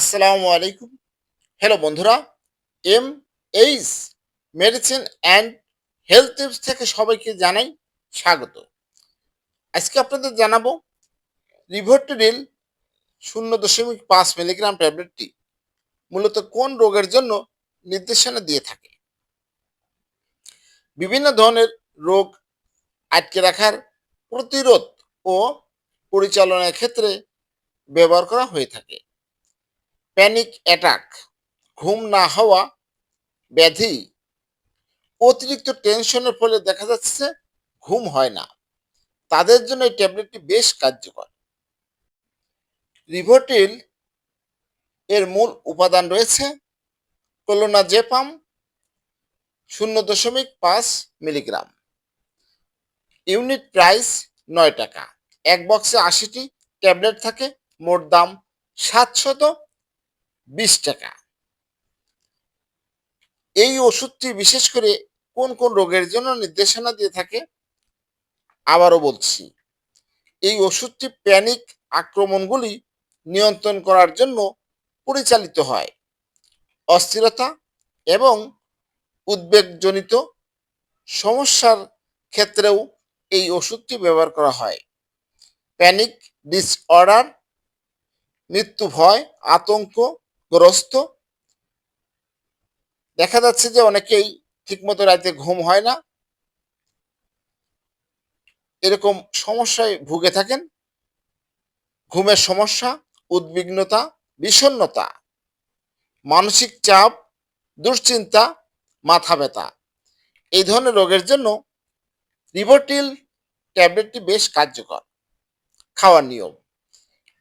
আসসালামু আলাইকুম। হ্যালো বন্ধুরা। M H medicine and health tips থেকে সবাইকে জানাই স্বাগত। আজকে আপনাদের জানাব রিভোটিডিল শূন্য দশমিক পাঁচ মিলিগ্রাম ট্যাবলেটটি মূলত কোন রোগের জন্য নির্দেশনা দিয়ে থাকে? বিভিন্ন ধরনের রোগ আটকে রাখার প্রতিরোধ ও পরিচালনার ক্ষেত্রে ব্যবহার করা হয়ে থাকে। প্যানিক অ্যাটাক ঘুম না হওয়া, ব্যাধি, অতিরিক্ত টেনশনের ফলে দেখা যাচ্ছে ঘুম হয় না। তাদের জন্য এই ট্যাবলেটটি বেশ কার্যকর। রিভোটিল এর মূল উপাদান রয়েছে কোলোনাজেপাম শূন্য দশমিক পাঁচ মিলিগ্রাম ইউনিট প্রাইস নয় টাকা। এক বক্সে আশিটি ট্যাবলেট থাকে। মোট দাম সাতশত বিশ টাকা। এই ওষুধটি বিশেষ করে কোন কোন রোগের জন্য নির্দেশনা দিয়ে থাকে, আবারও বলছি। এই ওষুধটি প্যানিক আক্রমণগুলি নিয়ন্ত্রণ করার জন্য পরিচালিত হয়। অস্থিরতা এবং উদ্বেগজনিত সমস্যার ক্ষেত্রেও এই ওষুধটি ব্যবহার করা হয়। প্যানিক ডিসঅর্ডার, মৃত্যু ভয় আতঙ্কগ্রস্ত দেখা যাচ্ছে যে অনেকেই ঠিকমতো রাতে ঘুম হয় না। এরকম সমস্যায় ভুগে থাকেন। ঘুমের সমস্যা, উদ্বিগ্নতা বিষণ্নতা মানসিক চাপ, দুশ্চিন্তা, মাথা ব্যথা, এই ধরনের রোগের জন্য রিভোটিল ট্যাবলেটটি বেশ কার্যকর। খাওয়ার নিয়ম।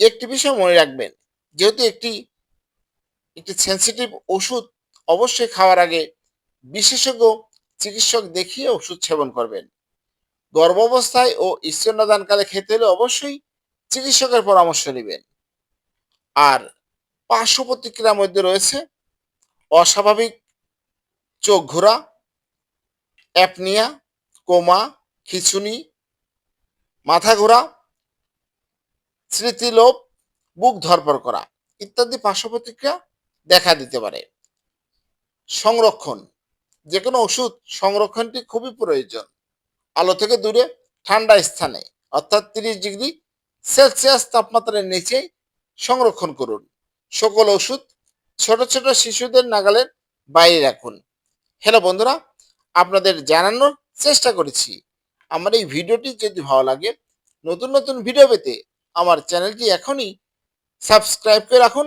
একটি বিষয় মনে রাখবেন, যেহেতু একটি একটি সেন্সিটিভ ওষুধ অবশ্যই খাওয়ার আগে বিশেষজ্ঞ চিকিৎসক দেখিয়ে ওষুধ সেবন করবেন। গর্ভাবস্থায় ও স্তন্যদানকালে খেতে হলে অবশ্যই চিকিৎসকের পরামর্শ নেবেন। আর পার্শ্ব প্রতিক্রিয়ার মধ্যে রয়েছে অস্বাভাবিক চোখ ঘোরা, অ্যাপনিয়া, কোমা, খিচুনি, মাথা ঘোরা, স্মৃতিলোপ, বুক ধরপর করা ইত্যাদি পার্শ্ব প্রতিক্রিয়া দেখা দিতে পারে। সংরক্ষণ যে কোনো ওষুধ সংরক্ষণটি খুবই প্রয়োজন। আলো থেকে দূরে, ঠান্ডা স্থানে, অর্থাৎ তিরিশ ডিগ্রি সেলসিয়াস তাপমাত্রার নিচে সংরক্ষণ করুন। সকল ওষুধ ছোট ছোট শিশুদের নাগালের বাইরে রাখুন। হ্যালো বন্ধুরা, আপনাদের জানানোর চেষ্টা করেছি। আমার এই ভিডিওটি যদি ভালো লাগে, নতুন নতুন ভিডিও পেতে আমার চ্যানেলটি এখনই সাবস্ক্রাইব করে রাখুন।